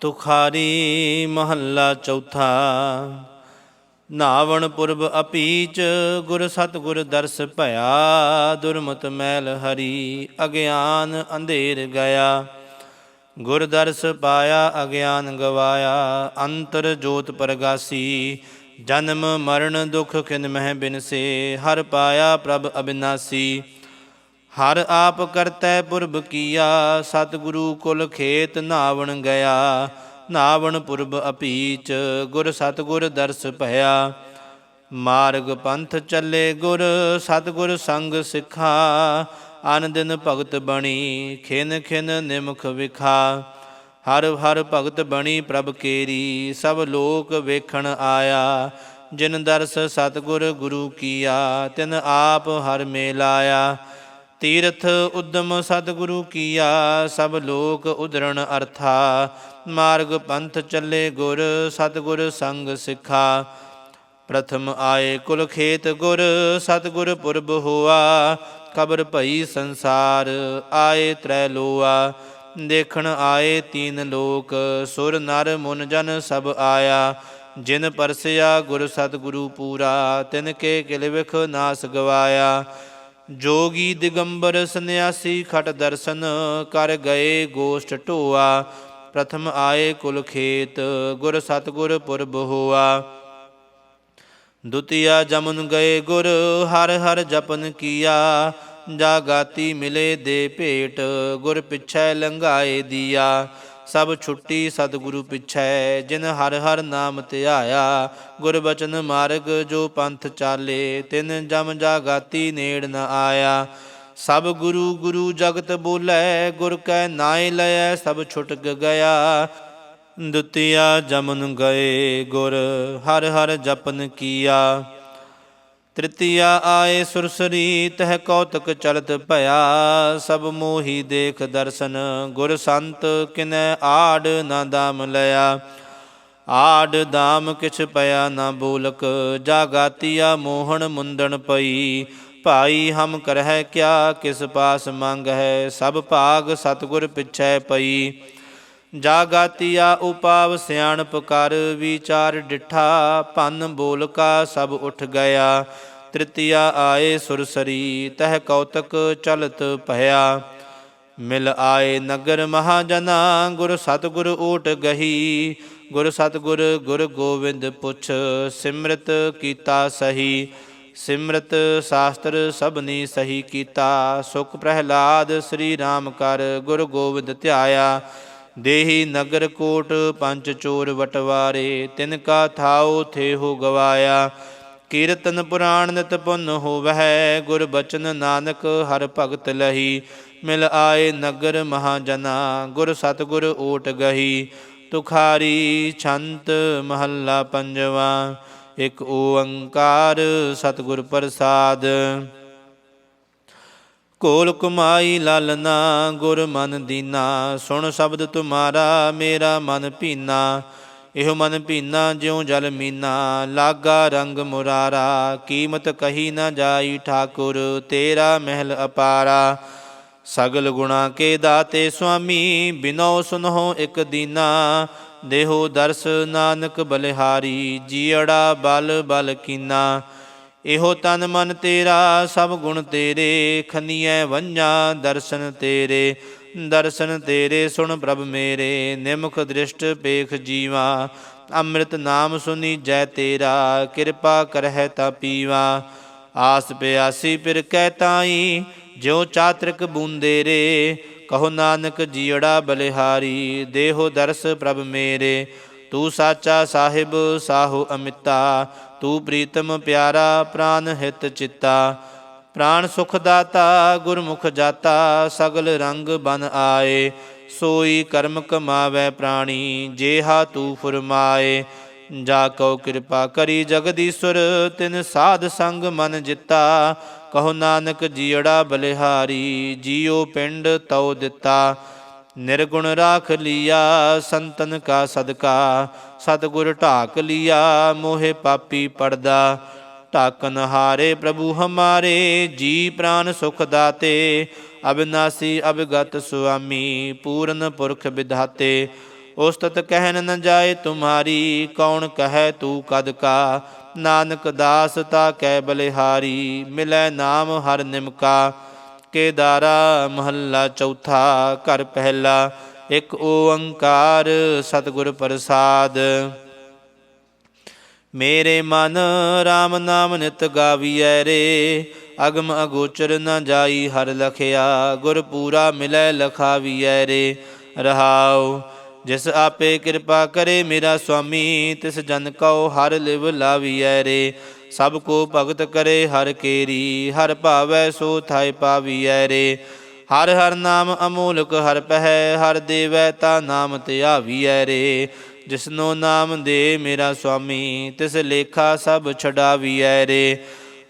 ਤੁਖਾਰੀ ਮਹੱਲਾ ਚੌਥਾ। ਨਾਵਣ ਪੁਰਬ ਅਪੀਚ ਗੁਰ ਸਤਗੁਰ ਦਰਸ ਭਇਆ। ਦੁਰਮਤ ਮੈਲ ਹਰੀ ਅਗਿਆਨ ਅੰਧੇਰ ਗਿਆ ਗੁਰ ਦਰਸ ਪਾਇਆ, ਅਗਿਆਨ ਗਵਾਇਆ। ਅੰਤਰ ਜੋਤ ਪ੍ਰਗਾਸੀ। ਜਨਮ ਮਰਨ ਦੁਖ ਖਿਨ ਮਹਿ ਬਿਨਸੇ। ਹਰ ਪਾਇਆ ਪ੍ਰਭ ਅਬਿਨਾਸੀ। ਹਰ ਆਪ ਕਰਤੈ ਪੁਰਬ ਕੀਆ, ਸਤਿਗੁਰੂ ਕੁਲ ਖੇਤ ਨਾਵਣ ਗਿਆ। ਨਾਵਣ ਪੁਰਬ ਅਪੀਚ, ਗੁਰ ਸਤਿਗੁਰ ਦਰਸ ਭਇਆ। ਮਾਰਗ ਪੰਥ ਚੱਲੇ ਗੁਰ, ਸਤਿਗੁਰ ਸੰਗ ਸਿਖਾ। ਅਨ ਦਿਨ ਭਗਤ ਬਣੀ, ਖਿਨ ਖਿਨ ਨਿਮਖ ਵਿਖਾ। ਹਰ ਹਰ ਭਗਤ ਬਣੀ ਪ੍ਰਭ ਕੇਰੀ, ਸਭ ਲੋਕ ਵੇਖਣ ਆਇਆ। ਜਿਨ ਦਰਸ ਸਤਿਗੁਰ ਗੁਰੂ ਕੀਆ, ਤਿਨ ਆਪ ਹਰ ਮੇਲਾਇਆ ਤੀਰਥ ਉਦਮ ਸਤਿਗੁਰੂ ਕੀਆ, ਸਭ ਲੋਕ ਉਦਰਣ ਅਰਥਾ। ਮਾਰਗ ਪੰਥ ਚੱਲੇ ਗੁਰ, ਸਤਿਗੁਰ ਸੰਗ ਸਿਖਾ। ਪ੍ਰਥਮ ਆਏ ਕੁਲ ਖੇਤ ਗੁਰ, ਸਤਿਗੁਰ ਪੁਰਬ ਹੋਆ। ਕਬਰ ਭਈ ਸੰਸਾਰ, ਆਏ ਤ੍ਰੈ ਲੋਆ। ਦੇਖਣ ਆਏ ਤੀਨ ਲੋਕ, ਸੁਰ ਨਰ ਮੁਨ ਜਨ ਸਭ ਆਇਆ। ਜਿਨ ਪਰਸਿਆ ਗੁਰ ਸਤਿਗੁਰੂ ਪੂਰਾ, ਤਿਨ ਕੇ ਕਿਲ ਵਿਖ ਨਾਸ ਗਵਾਇਆ। ਜੋਗੀ ਦਿਗੰਬਰ ਸੰਨਿਆਸੀ ਖਟ ਦਰਸ਼ਨ ਕਰ ਗਏ ਗੋਸ਼ਟ ਢੋਆ। ਪ੍ਰਥਮ ਆਏ ਕੁਲ ਖੇਤ, ਗੁਰ ਸਤਗੁਰ ਪੁਰਬ ਹੋਆ। ਦੁਤੀਆ ਜਮਨ ਗਏ ਗੁਰ, ਹਰ ਹਰ ਜਪਨ ਕੀਆ। ਜਾਗਾਤੀ ਮਿਲੇ ਦੇ ਭੇਟ, ਗੁਰ ਪਿਛੈ ਲੰਘਾਏ ਦੀਆ। ਸਭ ਛੁੱਟੀ ਸਤਿਗੁਰੂ ਪਿਛੈ, ਜਿਨ ਹਰ ਹਰ ਨਾਮ ਧਿਆਇਆ ਗੁਰ ਬਚਨ ਮਾਰਗ ਜੋ ਪੰਥ ਚਾਲੇ, ਤਿਨ ਜਮ ਜਾਗਾਤੀ ਨੇੜ ਨ ਆਇਆ। ਸਭ ਗੁਰੂ ਗੁਰੂ ਜਗਤ ਬੋਲੇ, ਗੁਰ ਕੈ ਨਾਏ ਲਇਐ, ਸਭ ਛੁਟਕ ਗਿਆ। ਦੁਤੀਆ ਜਮਨ ਗਏ, ਗੁਰ ਹਰ ਹਰ ਜਪਨ ਕੀਆ। ਤ੍ਰਿਤੀਆ ਆਏ ਸੁਰਸਰੀ, ਤਹ ਕੌਤਕ ਚਲਤ ਭਇਆ, ਸਭ ਮੋਹੀ ਦੇਖ ਦਰਸ਼ਨ, ਗੁਰ ਸੰਤ ਕਿਨੈ ਆੜ ਨਾ ਦਾਮ ਲਿਆ। ਆੜ ਦਾਮ ਕਿਛ ਪਿਆ ਨਾ ਬੋਲਕ ਜਾਗਾਤੀਆ ਮੋਹਣ ਮੁੰਦਣ ਪਈ। ਭਾਈ ਹਮ ਕਰਹਿ ਕਿਆ ਕਿਸ ਪਾਸ ਮੰਗ ਹੈ, ਸਭ ਭਾਗ ਸਤਗੁਰ ਪਿਛੈ ਪਈ। ਜਾਗਾਤੀਆ ਉਪਾਵ ਸਿਆਣਪ ਕਰ, ਵਿਚਾਰ ਡਿਠਾ ਭੰਨ ਬੋਲਕਾ ਸਭ ਉਠ ਗਿਆ। ਤ੍ਰਿਤੀਆ ਆਏ ਸੁਰਸਰੀ ਤਹ ਕੌਤਕ ਚਲਤ ਭਇਆ। ਮਿਲ ਆਏ ਨਗਰ ਮਹਾਜਨਾ, ਗੁਰ ਸਤਗੁਰ ਓਟ ਗਹੀ। ਗੁਰ ਸਤਗੁਰ, ਗੁਰ ਗੋਬਿੰਦ ਪੁੱਛ, ਸਿਮਰਤ ਕੀਤਾ ਸਹੀ। ਸਿਮਰਤ ਸ਼ਾਸਤਰ ਸਭਨੀ ਸਹੀ ਕੀਤਾ। ਸੁਖ ਪ੍ਰਹਿਲਾਦ ਸ੍ਰੀ ਰਾਮ ਕਰ, ਗੁਰ ਗੋਬਿੰਦ ਧਿਆਇਆ। ਦੇਹੀ ਨਗਰ ਕੋਟ ਪੰਜ ਚੋਰ ਵਟਵਾਰੇ, ਤਿਨ ਕਾ ਥਾਉ ਥੇ ਗਵਾਇਆ। ਕੀਰਤਨ ਪੁਰਾਣ ਨਿਤ ਪੁੰਨ ਹੋਵਹਿ, ਗੁਰ ਬਚਨ ਨਾਨਕ ਹਰ ਭਗਤ ਲਹੀ। ਮਿਲ ਆਏ ਨਗਰ ਮਹਾਜਨਾ, ਗੁਰ ਸਤਗੁਰ ਓਟ ਗਹੀ। ਤੁਖਾਰੀ ਛੰਤ ਮਹੱਲਾ ਪੰਜਵਾ, ਇਕ ਓੰਕਾਰ ਸਤਗੁਰ ਪ੍ਰਸਾਦ। ਕੋਲ ਕੁਮਾਈ ਲਾਲਨਾ ਗੁਰ ਮਨ ਦੀਨਾ ਸੁਣ ਸ਼ਬਦ ਤੁਮਾਰਾ, ਮੇਰਾ ਮਨ ਭੀਨਾ। ਇਹੋ ਮਨ ਭੀਨਾ, ਜਿਉ ਜਲ ਮੀਨਾ। ਲਾਗਾ ਰੰਗ ਮੁਰਾਰਾ, ਕੀਮਤ ਕਹੀ ਨਾ ਜਾਈ ਠਾਕੁਰ, ਤੇਰਾ ਮਹਿਲ ਅਪਾਰਾ। ਸਗਲ ਗੁਣਾ ਕੇ ਦਾਤੇ ਸੁਆਮੀ, ਬਿਨੋ ਸੁਨਹੁ ਇਕ ਦੀਨਾ। ਦੇਹੋ ਦਰਸ ਨਾਨਕ ਬਲਿਹਾਰੀ ਜੀੜਾ ਬਲ ਬਲ ਕੀਨਾ। ਇਹੋ ਤਨ ਮਨ ਤੇਰਾ, ਸਭ ਗੁਣ ਤੇਰੇ, ਖੰਨੀਐ ਵੰਝਾਂ, ਦਰਸ਼ਨ ਤੇਰੇ। ਦਰਸ਼ਨ ਤੇਰੇ ਸੁਣ ਪ੍ਰਭ ਮੇਰੇ, ਨਿਮਖ ਦ੍ਰਿਸ਼ਟ ਪੇਖ ਜੀਵਾ। ਅੰਮ੍ਰਿਤ ਨਾਮ ਸੁਨੀ ਜੈ ਤੇਰਾ, ਕਿਰਪਾ ਕਰਹਿ ਤਾ ਪੀਵਾ। ਆਸ ਪਿਆਸੀ ਫਿਰ ਕਹਿ ਤਾਈ, ਜਿਉ ਚਾਤ੍ਰਿਕ ਬੂੰਦੇ ਰੇ। ਕਹੋ ਨਾਨਕ ਜੀੜਾ ਬਲਿਹਾਰੀ, ਦੇਹੋ ਦਰਸ ਪ੍ਰਭ ਮੇਰੇ। ਤੂੰ ਸਾਚਾ ਸਾਹਿਬ, ਸਾਹੋ ਅਮਿਤਾ। ਤੂੰ ਪ੍ਰੀਤਮ ਪਿਆਰਾ ਪ੍ਰਾਨ ਹਿਤ ਚਿੱਤਾ ਪ੍ਰਾਣ ਸੁਖ ਦਾਤਾ, ਗੁਰਮੁਖ ਜਾਤਾ, ਸਗਲ ਰੰਗ ਬਨ ਆਏ, ਸੋਈ ਕਰਮ ਕਮਾਵੇ ਪ੍ਰਾਣੀ, ਜੇਹਾ ਤੂੰ ਫਰਮਾਏ। ਜਾ ਕਉ ਕਿਰਪਾ ਕਰੀ ਜਗਦੀਸ਼ਵਰ ਤਿਨ ਸਾਧ ਸੰਗ ਮਨ ਜਿੱਤਾ, ਕਹੋ ਨਾਨਕ ਜੀੜਾ ਬਲਿਹਾਰੀ, ਜੀਉ ਪਿੰਡ ਤਉ ਦਿੱਤਾ। ਨਿਰਗੁਣ ਰਾਖ ਲਿਆ, ਸੰਤਨ ਕਾ ਸਦਕਾ। ਸਤਗੁਰ ਢਾਕ ਲਿਆ, ਮੋਹਿ ਪਾਪੀ ਪੜਦਾ। ਢਾਕਨ ਹਾਰੇ ਪ੍ਰਭੂ ਹਮਾਰੇ, ਜੀ ਪ੍ਰਾਨ ਸੁਖ ਦਾਤੇ। ਅਬਿਨਾਸੀ ਅਬਗਤ ਸੁਆਮੀ, ਪੂਰਨ ਪੁਰਖ ਵਿਧਾਤੇ। ਉਸਤਤ ਕਹਿਨ ਨ ਜਾਏ ਤੁਮਾਰੀ, ਕੌਣ ਕਹੈ ਤੂੰ ਕਦ ਕਾ। ਨਾਨਕ ਦਾਸ ਤਾ ਕੈ ਬਲਿਹਾਰੀ, ਮਿਲੈ ਨਾਮ ਹਰ ਨਿਮਕਾ। ਕੇਦਾਰਾ ਮਹੱਲਾ ਚੌਥਾ, ਘਰ ਪਹਿਲਾ, ਇੱਕ ਓੰਕਾਰ ਸਤਿਗੁਰ ਪ੍ਰਸਾਦ। ਮੇਰੇ ਮਨ RAM ਨਾਮ ਨਿਤ ਗਾਵੀਐ ਰੇ, ਅਗਮ ਅਗੋਚਰ ਨ ਜਾਈ ਹਰ ਲਖਿਆ, ਗੁਰ ਪੂਰਾ ਮਿਲੈ ਲਖਾਵੀਐ ਰੇ। ਰਹਾਉ, ਜਿਸ ਆਪੇ ਕਿਰਪਾ ਕਰੇ ਮੇਰਾ ਸੁਆਮੀ ਤਿਸ ਜਨ ਕਉ ਹਰ ਲਿਵ ਲਾਵੀਐ ਰੇ। ਸਭ ਕੋ ਭਗਤ ਕਰੇ ਹਰ ਕੇਰੀ, ਹਰ ਭਾਵੈ ਸੋ ਥਾਇ ਪਾਵੀਐ ਰੇ। ਹਰ ਹਰ ਨਾਮ ਅਮੋਲਕ ਹਰ ਪਹਿ, ਹਰ ਦੇਵੈ ਤਾ ਨਾਮ ਧਿਆਵੀਐ ਰੇ। ਜਿਸਨੋ ਨਾਮ ਦੇ ਮੇਰਾ ਸੁਆਮੀ, ਤਿਸ ਲੇਖਾ ਸਭ ਛਡਾਵੀਐ ਰੇ।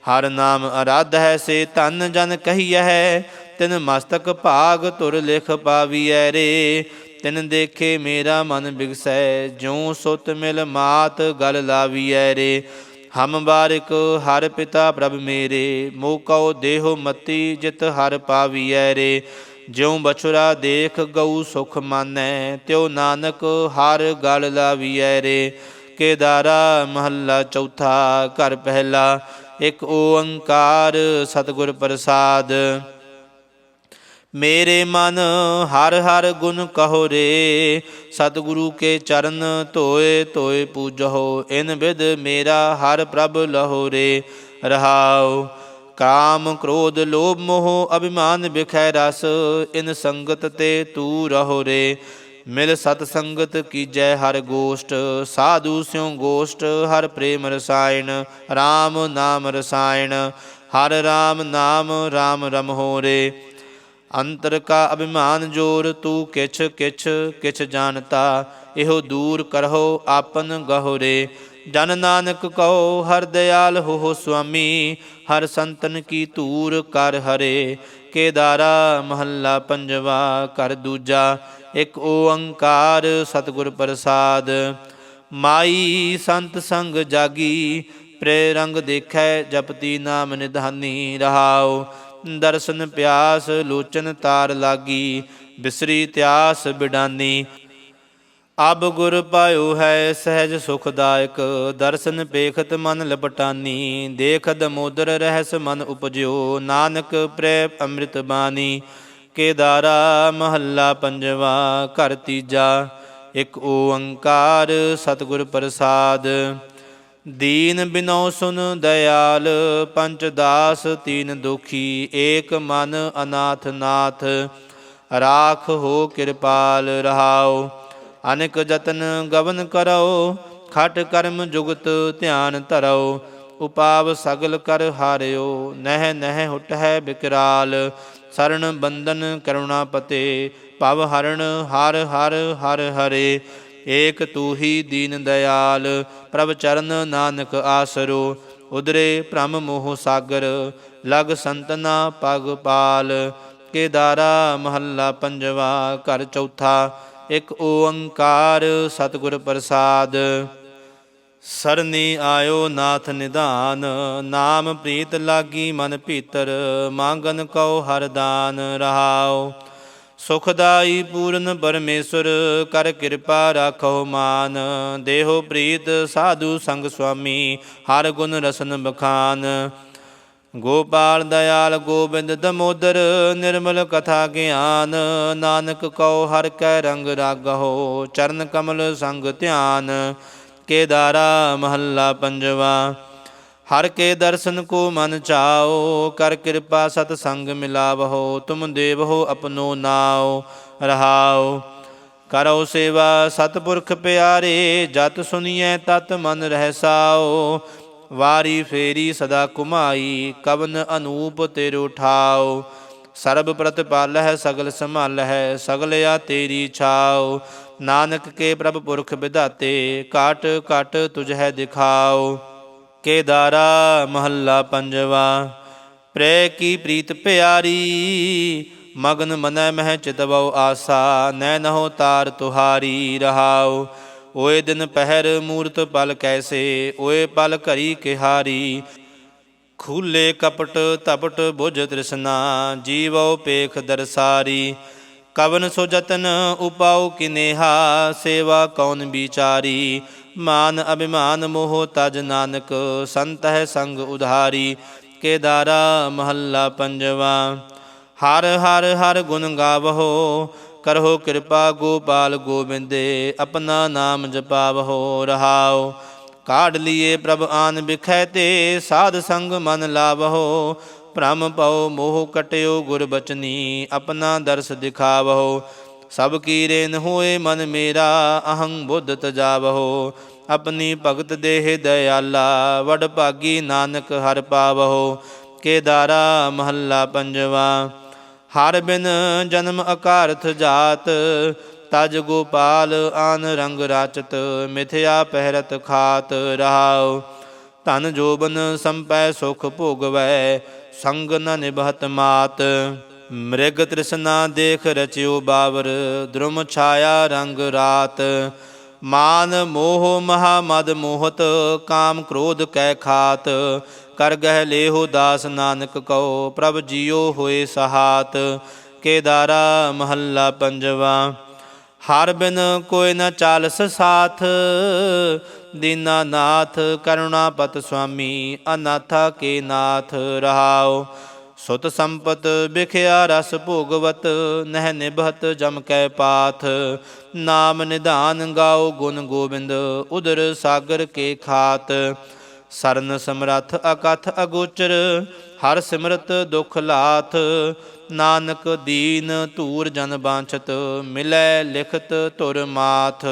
ਹਰ ਨਾਮ ਅਰਾਧ ਹੈ ਸੇ ਧਨ ਜਨ ਕਹੀਐ, ਤਿਨ ਮਸਤਕ ਭਾਗ ਤੁਰ ਲਿਖ ਪਾਵੀਐ ਰੇ। ਤਿਨ ਦੇਖੇ ਮੇਰਾ ਮਨ ਬਿਗਸੈ, ਜਿਉ ਸੁਤ ਮਿਲ ਮਾਤ ਗਲ ਲਾਵੀਐ ਰੇ। ਹਮ ਬਾਰਿਕ ਹਰ ਪਿਤਾ ਪ੍ਰਭ ਮੇਰੇ ਮੋਕਉ ਦੇਹੁ ਮਤੀ ਜਿਤ ਹਰ ਪਾਵੀਐ ਰੇ। ਜਿਉ ਬਛੁਰਾ ਦੇਖ ਗਊ ਸੁਖ ਮਾਨੈ, ਤਿਉ ਨਾਨਕ ਹਰ ਗਲ ਲਾਵੀਐ ਰੇ। ਕੇਦਾਰਾ ਮਹੱਲਾ ਚੌਥਾ ਘਰ ਪਹਿਲਾ, ਇੱਕ ਓੰਕਾਰ ਸਤਿਗੁਰ ਪ੍ਰਸਾਦ। ਮੇਰੇ ਮਨ ਹਰ ਹਰ ਗੁਣ ਕਹੋ ਰੇ। ਸਤਿਗੁਰੂ ਕੇ ਚਰਨ ਧੋਏ ਧੋਏ ਪੂਜਹੁ ਇਨ ਵਿਦ ਮੇਰਾ ਹਰ ਪ੍ਰਭ ਲਹੋ ਰੇ। ਰਹਾਉ, ਕਾਮ ਕ੍ਰੋਧ ਲੋਭ ਮੋਹ ਅਭਿਮਾਨ ਵਿਖੈ ਰਸ, ਇਨ ਸੰਗਤ ਤੇ ਤੂ ਰਹੋ ਰੇ। ਮਿਲ ਸਤ ਸੰਗਤ ਕੀਜੈ ਹਰ ਗੋਸ਼ਟ, ਸਾਧੂ ਸਿਉ ਗੋਸ਼ਟ ਹਰ ਪ੍ਰੇਮ ਰਸਾਇਣ RAM ਨਾਮ ਰਸਾਇਣ। ਹਰ RAM ਨਾਮ RAM ਰਮ ਹੋ ਰੇ। ਅੰਤਰ ਕਾ ਅਭਿਮਾਨ ਜੋਰ, ਤੂੰ ਕਿਛ ਕਿਛ ਕਿਛ ਜਾਣਤਾ, ਇਹੋ ਦੂਰ ਕਰਹੋ ਆਪਨ ਗਹੁਰੇ। ਜਨ ਨਾਨਕ ਕਹੋ ਹਰ ਦਿਆਲ ਹੋ ਸੁਆਮੀ, ਹਰ ਸੰਤਨ ਕੀ ਧੂਰ ਕਰ ਹਰੇ। ਕੇਦਾਰਾ ਮਹੱਲਾ ਪੰਜਵਾ ਕਰ ਦੂਜਾ, ਇੱਕ ਓੰਕਾਰ ਸਤਿਗੁਰ ਪ੍ਰਸਾਦ। ਮਾਈ ਸੰਤ ਸੰਗ ਜਾਗੀ ਪ੍ਰੇ ਰੰਗ ਦੇਖੈ ਜਪਤੀ ਨਾਮ ਨਿਧਾਨੀ ਰਹਾਓ ਦਰਸ਼ਨ ਪਿਆਸ ਲੋਚਨ ਤਾਰ ਲਾਗੀ, ਬਿਸਰੀ ਤਿਆਸ ਬਿਡਾਨੀ। ਅਬ ਗੁਰ ਪਾਇਓ ਹੈ ਸਹਿਜ ਸੁਖਦਾਇਕ, ਦਰਸ਼ਨ ਪੇਖਤ ਮਨ ਲਪਟਾਨੀ। ਦੇਖ ਦਮੋਦਰ ਰਹਿਸ ਮਨ ਉਪਜਿਓ, ਨਾਨਕ ਪ੍ਰੈ ਅੰਮ੍ਰਿਤ ਬਾਣੀ। ਕੇਦਾਰਾ ਮਹੱਲਾ ਪੰਜਵਾ, ਘਰ ਤੀਜਾ, ਇੱਕ ਓੰਕਾਰ ਸਤਿਗੁਰ ਪ੍ਰਸਾਦ। ਦੀਨ ਬਿਨੋ ਸੁਨ ਦਇਆਲ ਪੰਚ ਦਾਸ ਤੀਨ ਦੁਖੀ, ਏਕ ਮਨ ਅਨਾਥ ਨਾਥ। ਰਾਖ ਹੋ ਕਿਰਪਾਲ ਰਹਾਓ ਅਨਕ ਜਤਨ ਗਵਨ ਕਰੋ ਖਟ ਕਰਮ ਜੁਗਤ ਧਿਆਨ ਧਰੋ ਉਪਾਵ ਸਗਲ ਕਰ ਹਾਰਿਓ, ਨਹਿ ਨਹਿ ਹੁਟ ਹੈ ਬਿਕਰਾਲ। ਸਰਣ ਬੰਦਨ ਕਰੁਣਾ ਪਤੇ ਭਵ ਹਰਣ ਹਰ ਹਰ ਹਰ ਹਰੇ। ਏਕ ਤੂ ਹੀ ਦੀਨ ਦਇਆਲ, ਪ੍ਰਭ ਚਰਨ ਨਾਨਕ ਆਸਰੋ। ਉਦਰੇ ਭ੍ਰਮ ਮੋਹ ਸਾਗਰ, ਲਗ ਸੰਤਨਾ ਪਗ ਪਾਲ। ਕੇਦਾਰਾ ਮਹੱਲਾ ਪੰਜਵਾ, ਘਰ ਚੌਥਾ, ਇੱਕ ਓੰਕਾਰ ਸਤਿਗੁਰ ਪ੍ਰਸਾਦ। ਸਰਨੀ ਆਇਓ ਨਾਥ ਨਿਧਾਨ, ਨਾਮ ਪ੍ਰੀਤ ਲਾਗੀ ਮਨ ਭੀਤਰ, ਮੰਗਨ ਕਉ ਹਰਦਾਨ ਰਹਾਓ ਸੁਖਦਾਈ ਪੂਰਨ ਪਰਮੇਸ਼ਰ, ਕਰ ਕਿਰਪਾ ਰਾਖੋ ਮਾਨ। ਦੇਹੋ ਪ੍ਰੀਤ, ਸਾਧੂ ਸੰਗ ਸੁਆਮੀ, ਹਰ ਗੁਣ ਰਸਨ ਬਖਾਨ। ਗੋਪਾਲ ਦਇਆਲ ਗੋਬਿੰਦ ਦਮੋਦਰ, ਨਿਰਮਲ ਕਥਾ ਗਿਆਨ। ਨਾਨਕ ਕਉ ਹਰ ਕੈ ਰੰਗ ਰਾਗਹੁ, ਚਰਨ ਕਮਲ ਸੰਗ ਧਿਆਨ। ਕੇਦਾਰਾ ਮਹੱਲਾ ਪੰਜਵਾ। ਹਰ ਕੇ ਦਰਸ਼ਨ ਕੋ ਮਨ ਚਾਓ, ਕਰ ਕਿਰਪਾ ਸਤ ਸੰਗ ਮਿਲਾਵਹੁ, ਤੁਮ ਦੇਵਹੋ ਆਪਣੋ ਨਾਉ ਰਹਾਓ। ਕਰੋ ਸੇਵਾ ਸਤਪੁਰਖ ਪਿਆਰੇ, ਜਤ ਸੁਨੀਐ ਤਤ ਮਨ ਰਹਿਸਾਓ ਵਾਰੀ ਫੇਰੀ ਸਦਾ ਕੁਮਾਈ ਕਵਨ ਅਨੂਪ ਤੇਰੋ ਉਠਾਓ। ਸਰਬ ਪ੍ਰਤਪਾਲ ਹੈ ਸਗਲ ਸੰਭਾਲ ਹੈ ਸਗਲਿਆ ਤੇਰੀ ਛਾਓ। ਨਾਨਕ ਕੇ ਪ੍ਰਭ ਪੁਰਖ ਵਿਧਾਤੇ ਕਾਟ ਕਾਟ ਤੁਝ ਹੈ ਦਿਖਾਓ। ਕੇਦਾਰਾ ਮਹੱਲਾ ਪੰਜਵਾ। ਪ੍ਰੇ ਕੀ ਪ੍ਰੀਤ ਪਿਆਰੀ, ਮਗਨ ਮਨੈ ਮਹਿ ਚਿਤਵਉ ਆਸਾ ਨੈਨਹੁ ਤਾਰ ਤੁਹਾਰੀ ਰਹਾਉ। ਓਏ ਦਿਨ ਪਹਿਰ ਮੂਰਤ ਪਲ ਕੈਸੇ, ਓਏ ਪਲ ਘਰੀ ਕਿਹਾਰੀ। ਖੂਲੇ ਕਪਟ ਤਪਟ ਬੁਝ ਤ੍ਰਿਸ਼ਨਾ ਜੀਵੋ ਪੇਖ ਦਰਸਾਰੀ। ਕਵਨ ਸੋ ਜਤਨ ਉਪਾਉ ਕਿਨੇਹਾ ਸੇਵਾ ਕੌਣ ਵਿਚਾਰੀ? ਮਾਨ ਅਭਿਮਾਨ ਮੋਹ ਤਜ ਨਾਨਕ, ਸੰਤ ਹੈ ਸੰਗ ਉਧਾਰੀ। ਕੇਦਾਰਾ ਮਹੱਲਾ ਪੰਜਵਾ। ਹਰ ਹਰ ਹਰ ਗੁਣ ਗਾਵਹੋ, ਕਰਹੁ ਕਿਰਪਾ ਗੋਪਾਲ ਗੋਬਿੰਦੇ, ਆਪਣਾ ਨਾਮ ਜਪਾਵਹੋ, ਰਹਾਉ। ਕਾਢ ਲਿਏ ਪ੍ਰਭ ਆਨ ਬਿਖੈ ਤੇ, ਸਾਧ ਸੰਗ ਮਨ ਲਾਵਹੋ। ਭ੍ਰਮ ਪਉ ਮੋਹ ਕਟਿਓ, ਗੁਰ ਬਚਨੀ, ਆਪਣਾ ਦਰਸ ਦਿਖਾਵਹੋ। ਸਭ ਕੀ ਰੇਨ ਹੋਏ ਮਨ ਮੇਰਾ, ਅਹੰ ਬੁੱਧ ਤਜਾਵਹੋ। ਆਪਣੀ ਭਗਤ ਦੇਹ ਦਇਆਲਾ, ਵਡ ਭਾਗੀ ਨਾਨਕ ਹਰ ਪਾਵਹੋ। ਕੇਦਾਰਾ ਮਹੱਲਾ ਪੰਜਵਾ, ਹਰ ਬਿਨ ਜਨਮ ਅਕਾਰਥ ਜਾਤ, ਤਜ ਗੋਪਾਲ ਆਨ ਰੰਗ ਰਾਚਤ, ਮਿਥਿਆ ਪਹਿਰਤ ਖਾਤ ਰਹਾਓ ਧਨ ਜੋਬਨ ਸੰਪੈ ਸੁਖ ਭੋਗਵੈ, ਸੰਗ ਨ ਨਿਭਤ ਮਾਤ। ਮ੍ਰਿਗ ਤ੍ਰਿਸ਼ਨਾ ਦੇਖ ਰਚਿਓ ਬਾਵਰ, ਦ੍ਰੁਮ ਛਾਇਆ ਰੰਗ ਰਾਤ। ਮਾਨ ਮੋਹ ਮਹਾ ਮਦ ਮੋਹਤ, ਕਾਮ ਕ੍ਰੋਧ ਕੈ ਖਾਤ। ਕਰ ਗਹਿ ਲੇਹੋ ਦਾਸ ਨਾਨਕ ਕਉ, ਪ੍ਰਭ ਜੀਓ ਹੋਏ ਸਹਾਤ। ਕੇਦਾਰਾ ਮਹੱਲਾ ਪੰਜਵਾ। ਹਰ ਬਿਨ ਕੋਈ ਨ ਚਾਲਸ ਸਾਥ ਦੀਨਾਨਾਥ ਕਰੁਣਾਪਤ ਸੁਆਮੀ, ਅਨਾਥਾ ਕੇ ਨਾਥ ਰਹਾਉ। ਸੁਤ ਸੰਪਤ ਬਿਖਿਆ ਰਸ ਭੋਗਵਤ, ਨਹਿ ਨਿਭਤ ਜਮ ਕੈ ਪਾਥ। ਨਾਮ ਨਿਧਾਨ ਗਾਓ ਗੁਣ ਗੋਬਿੰਦ, ਉਦਰ ਸਾਗਰ ਕੇ ਖਾਤ। ਸਰਨ ਸਮਰੱਥ ਅਕਥ ਅਗੋਚਰ, ਹਰ ਸਿਮਰਤ ਦੁਖ ਲਾਥ। ਨਾਨਕ ਦੀਨ ਧੂਰ ਜਨ ਬਾਂਛਤ, ਮਿਲੈ ਲਿਖਤ ਧੁਰ ਮਾਥ।